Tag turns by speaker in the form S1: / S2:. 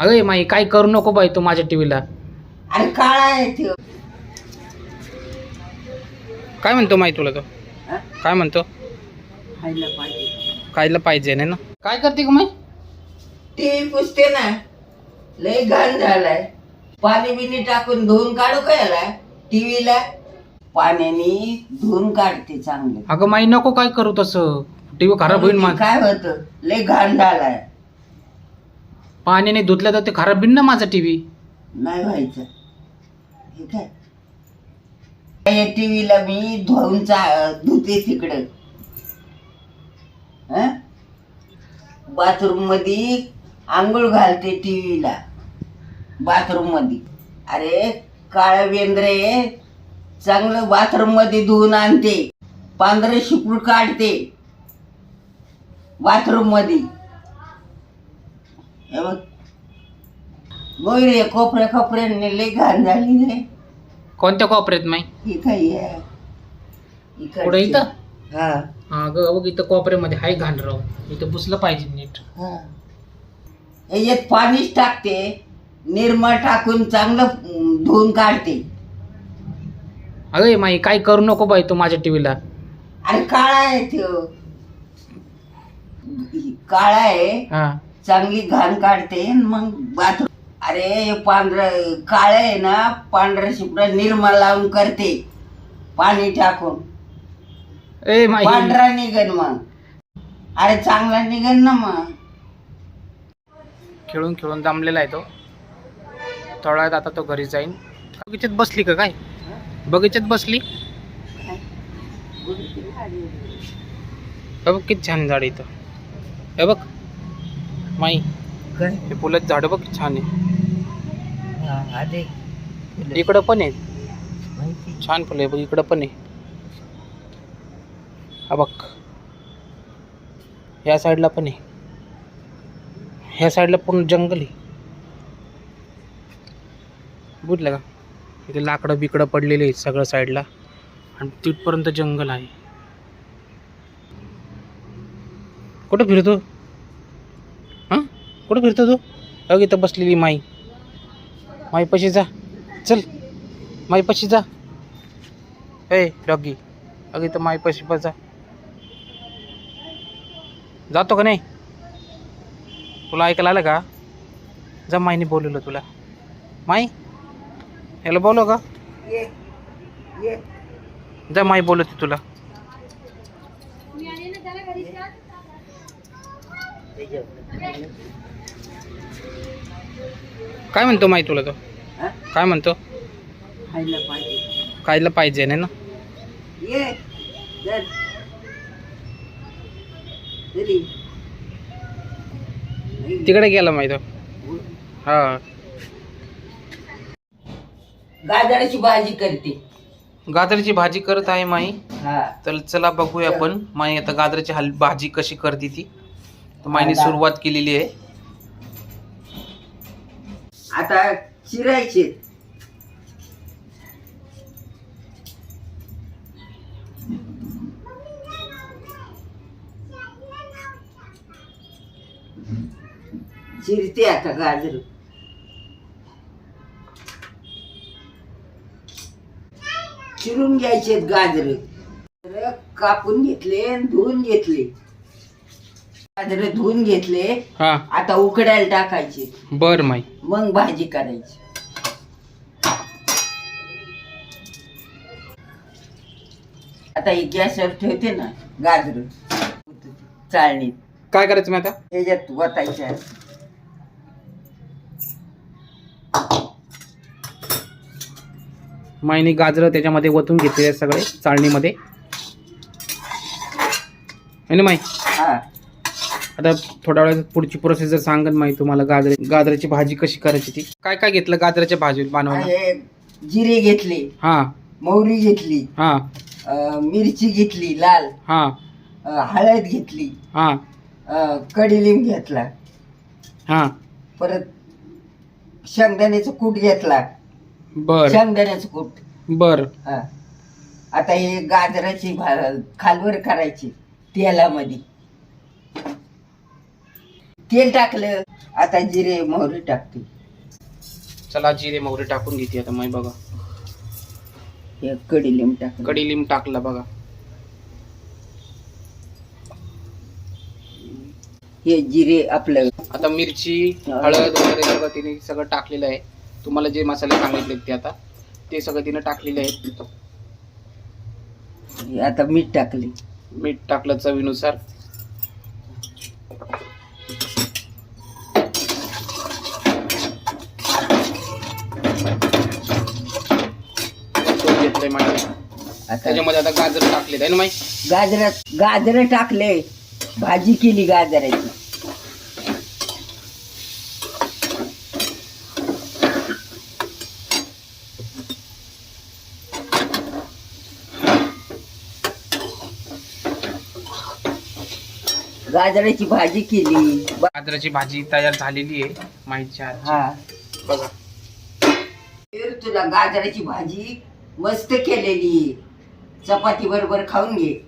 S1: अगं माई काय करू नको बाई तू माझ्या टीव्हीला.
S2: अरे काळा आहे
S1: काय म्हणतो माई तुला तो?
S2: हा?
S1: काय म्हणतो?
S2: खायला पाहिजे.
S1: खायला पाहिजे नाही ना? काय करते का माई?
S2: टीव्ही पुसते ना. लय घाण झालाय. पाणी बिनी टाकून धुवून काढू का याला? टीव्हीला? पाण्याने धुवून काढते चांगले.
S1: अगं माई नको काय करू तसं. टीव्ही खराब होईल माझा
S2: काय होत? लय घाण झालाय.
S1: पाण्याने धुतलं तर ते खराब बिन ना माझा टीव्ही
S2: नाही व्हायचं. ठीक आहे. या टीव्हीला मी धुवून चा धुते तिकडं. बाथरूममध्ये आंघोळ घालते टीव्हीला बाथरूममध्ये अरे काळ वेंद्रे चांगलं बाथरूममध्ये धुवून आणते. पांढरे शिपूड काढते. बाथरूममध्ये हे बघ मोयरे कोपऱ्या कोपऱ्याने लय घाण झाली रे
S1: कोणत्या कॉपऱ्यात माई?
S2: ही काय आहे?
S1: पुढे. इथं?
S2: हा.
S1: हा ग बघ इथं कॉपऱ्यामध्ये हाय घाण राव इथं पुसलं पाहिजे नीट.
S2: हा. याच्यात पाणीच टाकते. निरमा टाकून चांगलं अं, धुवून काढते.
S1: अगं माई काय करू नको बाई तू माझ्या टीव्हीला.
S2: अरे काळा आहे त्यो. काळा आहे.
S1: हा.
S2: चांगली घाण काढते मग बाथरूम अरे पांढरं काळ आहे ना पांढरं शिपडा निरमा लावून करते. पाणी टाकून.
S1: ए
S2: पांढरा निघन मग. अरे चांगला निघन ना मग.
S1: खेळून खेळून दमलेला आहे तो. थोडा वेळात आता तो घरी जाईन. बगीच्यात बसली का काय? बगीच्यात बसली? हे बघ किती छान झाड आहे इथं. हे बघ. माई.
S2: काय?
S1: हे फुलाचं झाड बघ छान आहे.
S2: हा, आले.
S1: इकडं पण आहे.
S2: माहिती.
S1: छान फुलं आहे बघ इकडं पण आहे. हा बघ. ह्या साईडला पण आहे. ह्या साईडला पूर्ण जंगल आहे. बुजलं का? इथे लाकडं बिकडं पडलेली आहेत सगळ्या साईडला. आणि तिथपर्यंत जंगल आहे. कुठं फिरतो? कुठं फिरतो तू? अग इथं बसलेली माई. माई पशी जा. चल. माई पशी जा. ए डॉगी. अगं इथं माई पशी बस जा. जातो का नाही? तुला ऐकायला आलं का? जा माईने बोलवलं तुला. माई याला बोलव का? जा माई बोलवते तुला. काय म्हणतो माई तुला तो?
S2: हा?
S1: काय म्हणतो?
S2: खायला पाहिजे.
S1: खायला पाहिजे नाही ना?
S2: ये चल. घरी.
S1: तिकडे गेला माई तो. हा.
S2: गाजराची भाजी करते.
S1: गाजराची भाजी करत आहे माई.
S2: हा.
S1: तर चला बघूया आपण. माई आता गाजराची हल भाजी कशी करते ती. माईने सुरुवात केलेली आहे.
S2: आता चिरायचे. चिरते आता गाजर. चिरून घ्यायचे गाजर. कापून घेतले आणि धुवून घेतले. गाजर धुवून घेतले
S1: हा.
S2: आता उकडायला टाकायचे.
S1: बर माई.
S2: मग भाजी करायची. आता ही गॅसवर ठेवते ना गाजर. चाळणीत.
S1: काय करायचं मी आता?
S2: ह्याच्यात वतायच्या
S1: माईने गाजरं त्याच्यामध्ये वतून आहेत सगळे चाळणीमध्ये. ना माई? आता थोड्या वेळात पुढची प्रोसेसर सांगत माई तुम्हाला गाजर गाजराची भाजी कशी करायची ती? काय काय घेतलं गाजराच्या भाजी बनवायला?
S2: जिरे घेतले
S1: हा.
S2: मोहरी घेतली
S1: हा.
S2: अं, मिरची घेतली लाल
S1: हा.
S2: अं, हळद घेतली
S1: हा.
S2: अं, कडीलिंब घेतला
S1: हा.
S2: परत शेंगदाण्याचं कूट घेतला.
S1: बर.
S2: शेंगदाण्याचं कूट.
S1: बर.
S2: हा. आता हे गाजराची भा- खालवर करायची तेलामध्ये. तेल टाकलं आता जिरे मोहरी टाकते.
S1: चला जिरे मोहरी टाकून घेते आता माई बघा.
S2: हे कडीलिंब टाक
S1: कढीलिंब टाकला बघा.
S2: हे जिरे आपलं.
S1: आता मिरची हळद वगैरे सगळं तिने सगळं टाकलेलं आहे. तुम्हाला जे मसाले सांगितले ते आता ते सगळं तिने टाकलेले आहेत.
S2: आता मीठ टाकले.
S1: मीठ टाकलं चवीनुसार. घेतलंय माहिती त्याच्यामध्ये आता गाजर टाकले आहे ना माई?
S2: गाजरात गाजर टाकले. भाजी केली गाजराची. गाजराची भाजी केली.
S1: गाजराची भाजी तयार झालेली आहे.
S2: हा.
S1: बघा.
S2: तुला गाजराची भाजी मस्त केलेली. चपाती बरोबर खाऊन घे.